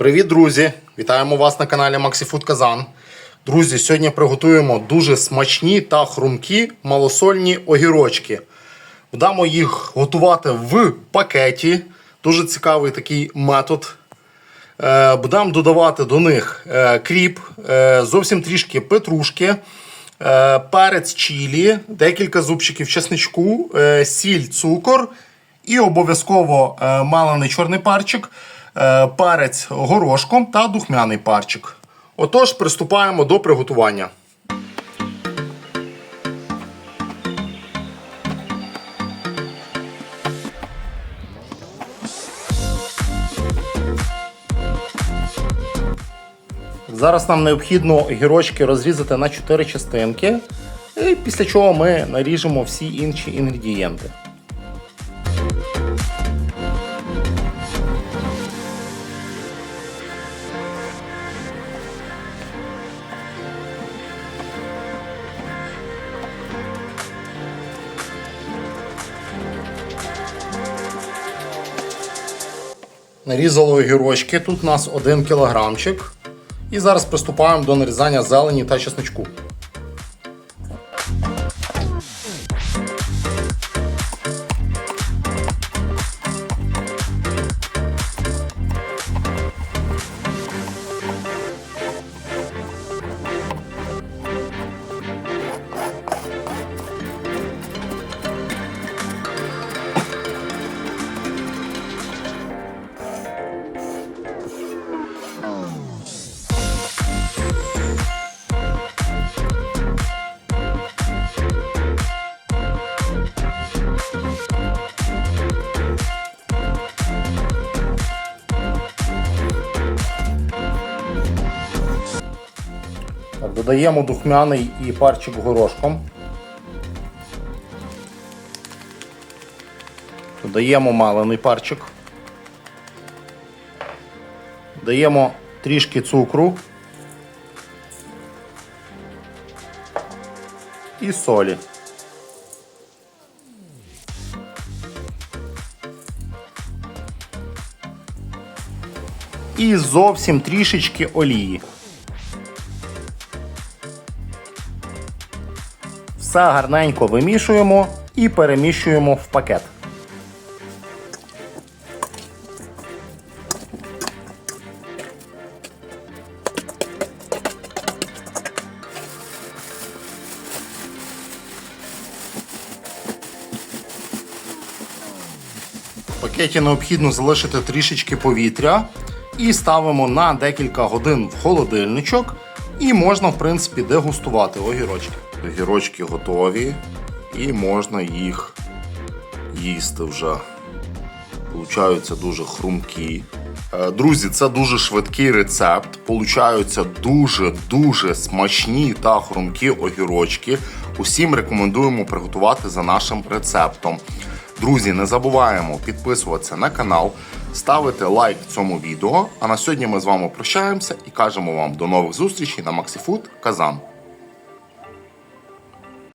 Привіт, друзі! Вітаємо вас на каналі MaxiFood Казан. Друзі, сьогодні приготуємо дуже смачні та хрумкі малосольні огірочки. Будемо їх готувати в пакеті. Дуже цікавий такий метод. Е, Будемо додавати до них е, кріп, е, зовсім трішки петрушки, перець чілі, декілька зубчиків чесничку, сіль, цукор і обов'язково малений чорний парчик, е, перець горошком та духмяний парчик. Отож, приступаємо до приготування. Зараз нам необхідно гірочки розрізати на 4 частинки, і після чого ми наріжемо всі інші інгредієнти. Нарізали огірочки. Тут у нас 1 кілограмчик. І зараз приступаємо до нарізання зелені та чесничку. Так, додаємо духмяний і парчик горошком. Додаємо малений парчик. Даємо трішки цукру і солі. І зовсім трішечки олії. Все гарненько вимішуємо і переміщуємо в пакет. В пакеті необхідно залишити трішечки повітря і ставимо на декілька годин в холодильничок. І можна, в принципі, дегустувати огірочки. Огірочки готові і можна їх їсти вже. Получаються дуже хрумкі. Е, Друзі, це дуже швидкий рецепт. Получаються дуже-дуже смачні та хрумкі огірочки. Усім рекомендуємо приготувати за нашим рецептом. Друзі, не забуваємо підписуватися на канал, ставити лайк цьому відео. А на сьогодні ми з вами прощаємося і кажемо вам до нових зустрічей на MaxiFood Казан.